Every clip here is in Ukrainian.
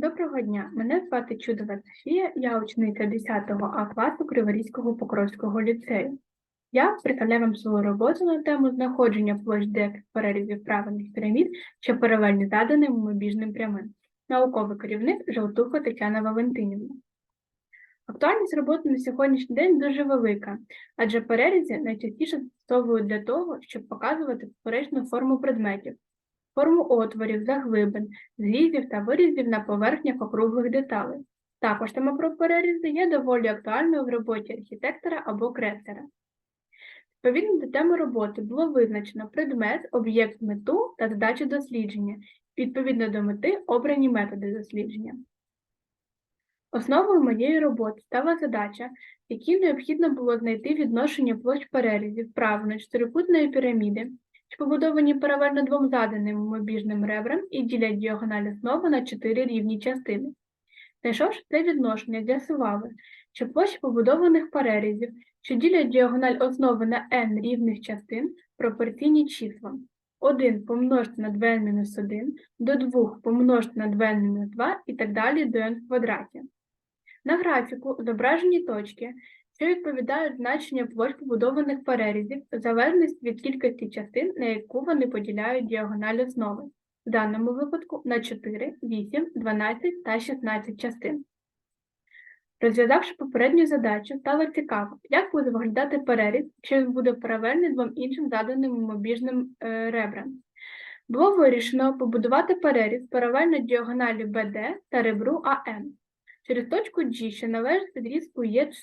Доброго дня, мене звати Чудова Софія, я учениця 10 А класу Криворізького Покровського ліцею. Я представляю вам свою роботу на тему знаходження площ деяких перерізів правильних пірамід, що паралельні заданим мобіжним прямим. Науковий керівник Жовтуха Тетяна Валентинівна. Актуальність роботи на сьогоднішній день дуже велика, адже перерізи найчастіше застосовують для того, щоб показувати поперечну форму предметів, форму отворів, заглибин, зрізів та вирізів на поверхнях округлих деталей. Також тема про перерізи є доволі актуальною в роботі архітектора або креслера. Відповідно до теми роботи було визначено предмет, об'єкт, мету та задачу дослідження, відповідно до мети обрані методи дослідження. Основою моєї роботи стала задача, в якій необхідно було знайти відношення площ перерізів правильно чотирикутної піраміди, побудовані паралельно двом заданим мобіжним ребрам і ділять діагональ основи на чотири рівні частини. Знайшовши це відношення, з'ясували, що площі побудованих перерізів, що ділять діагональ основи на n рівних частин, пропорційні числам. 1 помножити на 2n-1, до 2 помножити на 2n-2 і так далі до n в квадраті. На графіку зображені точки, що відповідають значення площ побудованих перерізів в залежності від кількості частин, на яку вони поділяють діагональ основи, в даному випадку на 4, 8, 12 та 16 частин. Розв'язавши попередню задачу, стало цікаво, як буде виглядати переріз, якщо він буде паралельний двом іншим заданим мобіжним е, ребрам. Було вирішено побудувати переріз паралельно діагоналі BD та ребру АМ. Через точку G, що належить відрізку ЄЦ,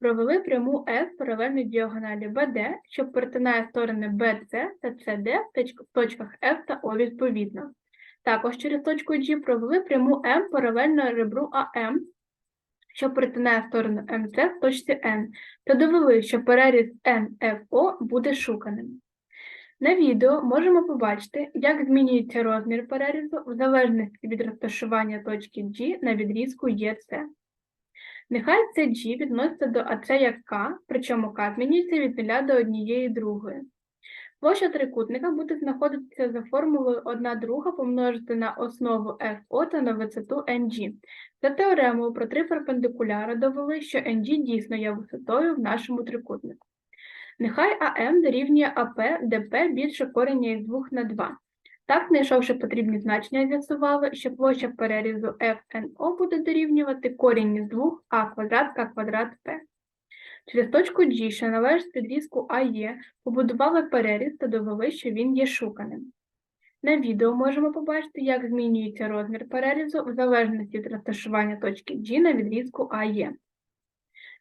провели пряму F паралельно діагоналі BD, що перетинає сторони BC та CD в точках F та O відповідно. Також через точку G провели пряму M паралельно ребру АМ, що перетинає сторону МЦ в точці N, та довели, що переріз NFO буде шуканим. На відео можемо побачити, як змінюється розмір перерізу в залежності від розташування точки G на відрізку ЄЦ. Нехай це G відноситься до АЦ як К, причому К змінюється від 0 до однієї другої. Площа трикутника буде знаходитися за формулою 1 друга помножити на основу FO та на висоту NG. За теоремою про три перпендикуляри довели, що NG дійсно є висотою в нашому трикутнику. Нехай АМ дорівнює АП, де П більше корення із 2 на 2. Так, знайшовши потрібні значення, з'ясували, що площа перерізу FNO буде дорівнювати корінь із 2 А квадрат К квадрат П. Через точку G, що належить відрізку АЕ, побудували переріз та довели, що він є шуканим. На відео можемо побачити, як змінюється розмір перерізу в залежності від розташування точки G на відрізку АЕ.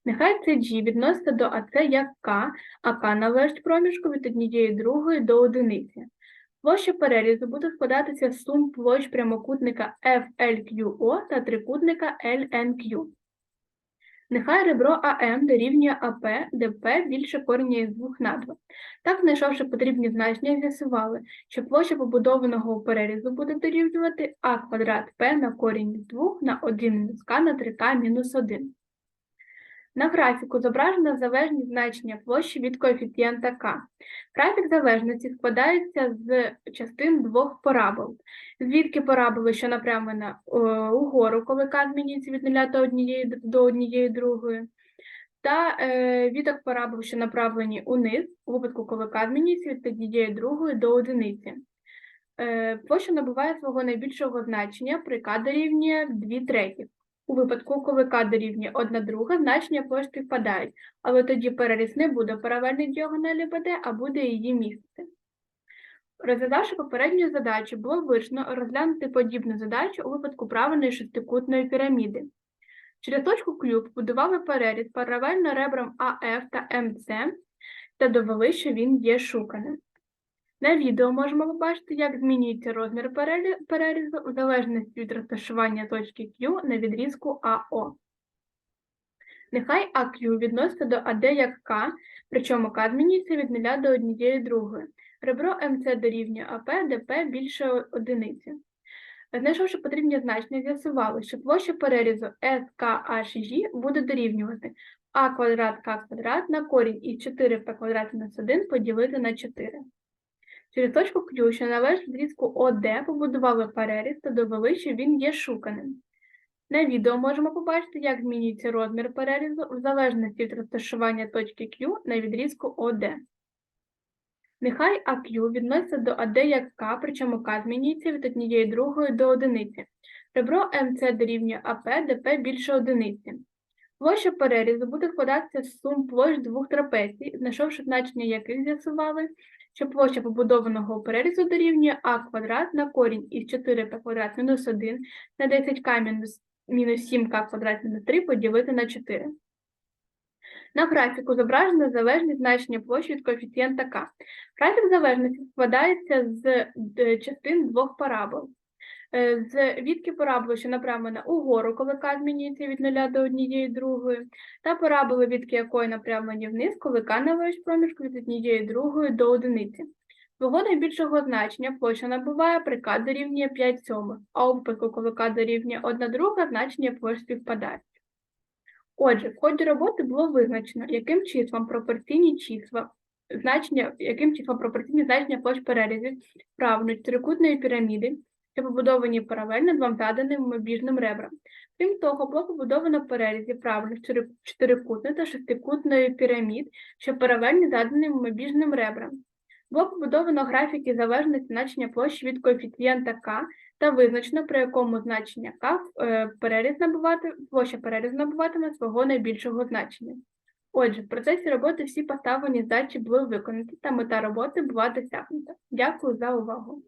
Нехай це G відноситься до АЦ як К, а К належить проміжку від однієї другої до одиниці. Площа перерізу буде складатися з сум площ прямокутника FLQO та трикутника LNQ. Нехай ребро АМ дорівнює АП, де П більше корення із 2 на 2. Так, знайшовши потрібні значення, з'ясували, що площа побудованого перерізу буде дорівнювати А квадрат П на корінь із 2 на 1 мінус К на 3К мінус 1. На графіку зображено залежні значення площі від коефіцієнта К. Графік залежності складається з частин двох парабол. Звідки параболи, що напрямлена е, угору, коли К змінюється від 0 до однієї до однієї другої, та е, відок парабол, що направлені униз, у випадку, коли К змінюється від однієї другої до одиниці. Е, площа набуває свого найбільшого значення при К дорівнює 2 третіх. У випадку, коли К дорівнює 1 друга, значення площ співпадають, але тоді переріз не буде паралельній діагоналі БД, а буде її містити. Розв'язавши попередню задачу, було вирішено розглянути подібну задачу у випадку правильної шестикутної піраміди. Через точку Q побудували переріз паралельно ребрам АФ та МЦ та довели, що він є шуканим. На відео можемо побачити, як змінюється розмір перерізу в залежності від розташування точки Q на відрізку АО. Нехай АQ відноситься до АД як К, причому К змінюється від 0 до однієї другої. Ребро МЦ дорівнює АП, де П більше одиниці. Знайшовши потрібні значення, з'ясували, що площа перерізу SKHG буде дорівнювати А квадрат К квадрат на корінь із 4П квадрат мінус 1 поділити на 4. Через точку Q, що належить відрізку ОД, побудували переріз та довели, що він є шуканим. На відео можемо побачити, як змінюється розмір перерізу в залежності від розташування точки Q на відрізку ОД. Нехай AQ відноситься до AD як К, причому К змінюється від однієї другої до одиниці. Ребро МЦ дорівнює АП, де більше одиниці. Площа перерізу буде складатися з сум площ двох трапецій, знайшовши значення яких з'ясували, що площа побудованого перерізу дорівнює А квадрат на корінь із 4П квадрат мінус 1 на 10К мінус, мінус 7К квадрат мінус 3 поділити на 4. На графіку зображено залежність значення площі від коефіцієнта К. Графік залежності складається з е, частин двох парабол. Е, З відки параболи, що направлена угору, коли К змінюється від 0 до однієї другої, та параболи, відки якої направлені вниз, коли К належить проміжку від однієї другої до одиниці. Свого найбільшого значення площа набуває при К дорівнює 5 сьомих, а у випадку, коли К дорівнює 1 друга, значення площ співпадають. Отже, в ході роботи було визначено, яким числам пропорційні числа, значення, яким числам пропорційні значення площ перерізів правильної трикутної піраміди, що побудовані паралельно двом заданим мобіжним ребрам. Крім того, було побудовано перерізі правильних чотири- чотирикутної та шестикутної пірамід, що паралельні заданим мобіжним ребрам. Було побудовано графіки залежності значення площі від коефіцієнта К та визначено, при якому значення К е, переріз набувати, площа перерізу набуватиме свого найбільшого значення. Отже, в процесі роботи всі поставлені задачі були виконані, та мета роботи була досягнута. Дякую за увагу.